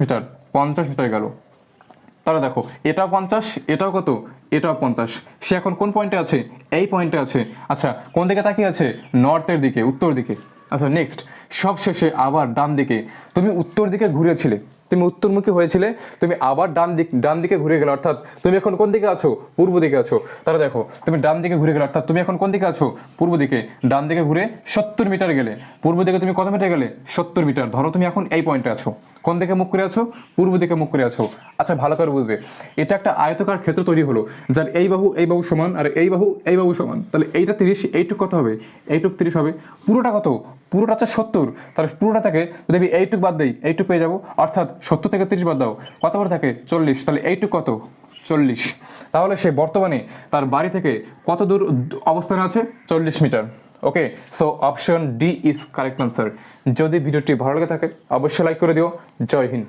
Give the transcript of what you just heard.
Metre, পঞ্চাশ metre গেল। তাহলে দেখো, এটা পঞ্চাশ, এটাও কত? এটাও পঞ্চাশ। সে এখন কোন পয়েন্টে আছে? এই পয়েন্টে আছে। আচ্ছা কোন দিকে তাকিয়ে আছে? নর্থের দিকে, উত্তর দিকে। আচ্ছা নেক্সট সব শেষে আবার ডান দিকে। তুমি উত্তর দিকে ঘুরেছিলে। তুমি উত্তরমুখী হয়েছিলে, তুমি আবার ডান দিক ডান দিকে ঘুরে গেলে, অর্থাৎ তুমি এখন কোন দিকে আছো? পূর্ব দিকে আছো। তাহলে দেখো, তুমি ডান দিকে ঘুরে গেলে, অর্থাৎ তুমি এখন কোন দিকে আছো? পূর্ব দিকে। ডান দিকে ঘুরে সত্তর মিটার গেলে। পূর্ব দিকে তুমি কত মিটার গেলে? সত্তর মিটার। ধরো তুমি এখন এই পয়েন্টে আছো। কোন দিকে মুখ করে আছো? পূর্ব দিকে মুখ করে আছো। আচ্ছা ভালো করে বুঝবে। এটা একটা আয়তকার ক্ষেত্র তৈরি হলো, যার এই বাহু এই বাহু সমান, আর এই বাহু এই বাহু সমান। তাহলে এইটা তিরিশ, এইটুক কত হবে? এইটুক তিরিশ হবে। পুরোটা কত? পুরোটা হচ্ছে সত্তর। তাহলে পুরোটা থাকে, যদি আমি এইটুক বাদ দিই, এইটুক পেয়ে যাব। অর্থাৎ সত্তর থেকে তিরিশ বাদ দাও। কত করে থাকে? চল্লিশ। তাহলে এইটুক কত? চল্লিশ। তাহলে সে বর্তমানে তার বাড়ি থেকে কত দূর অবস্থানে আছে? চল্লিশ metre. Okay so option D is correct answer যদি ভিডিওটি ভালো লাগে থাকে, অবশ্যই লাইক করে দিও। জয় হিন্দ।